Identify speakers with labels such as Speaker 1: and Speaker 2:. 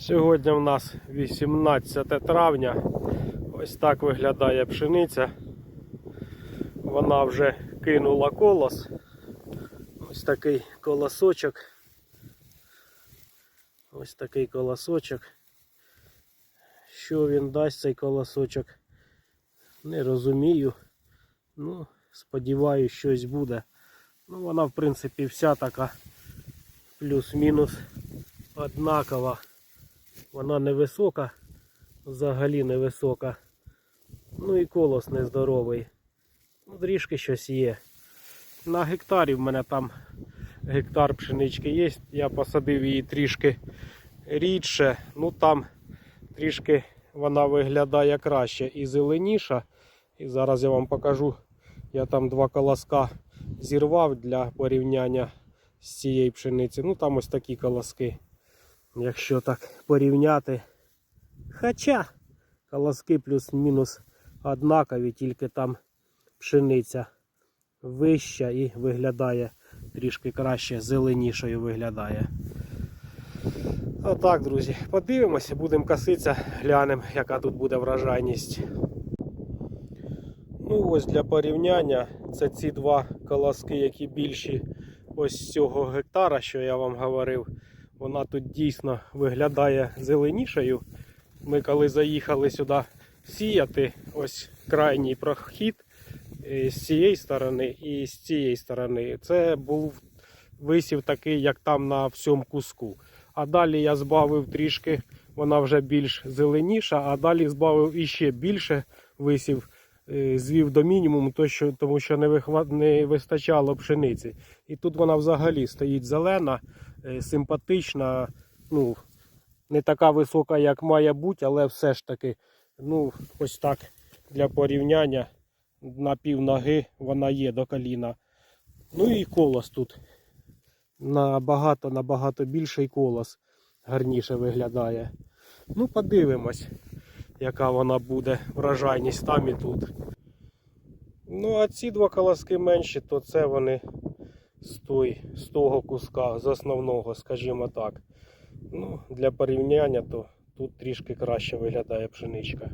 Speaker 1: Сьогодні в нас 18 травня. Ось так виглядає пшениця. Вона вже кинула колос. Ось такий колосочок. Ось такий колосочок. Що він дасть цей колосочок? Не розумію. Ну, сподіваюсь, щось буде. Ну, вона, в принципі, вся така плюс-мінус однакова. Вона невисока, взагалі невисока. Ну і колос нездоровий. Ну, трішки щось є. На гектарі в мене там гектар пшенички є. Я посадив її трішки рідше. Ну там трішки вона виглядає краще і зеленіша. І зараз я вам покажу. Я там два колоска зірвав для порівняння з цієї пшениці. Ну там ось такі колоски. Якщо так порівняти. Хоча колоски плюс-мінус однакові, тільки там пшениця вища і виглядає трішки краще, зеленішою виглядає. Отак, друзі, подивимося, будемо коситися, глянемо, яка тут буде вражайність. Ну ось для порівняння це ці два колоски, які більші ось цього гектара, що я вам говорив. Вона тут дійсно виглядає зеленішою. Ми коли заїхали сюди сіяти, ось крайній прохід е, з цієї сторони і з цієї сторони. Це був висів такий, як там на всьому куску. А далі я збавив трішки, вона вже більш зеленіша, а далі збавив іще більше висів, звів до мінімуму, тому що не, вихва- не вистачало пшениці. І тут вона взагалі стоїть зелена, е, симпатична, ну, не така висока, як має бути, але все ж таки, ну, ось так для порівняння на пів ноги вона є до коліна. Ну і колос тут набагато набагато більший колос гарніше виглядає. Ну, подивимось, яка вона буде вражайність там і тут. Ну, а ці два колоски менші, то це вони з, той, з того куска, з основного, скажімо так. Ну, для порівняння, то тут трішки краще виглядає пшеничка.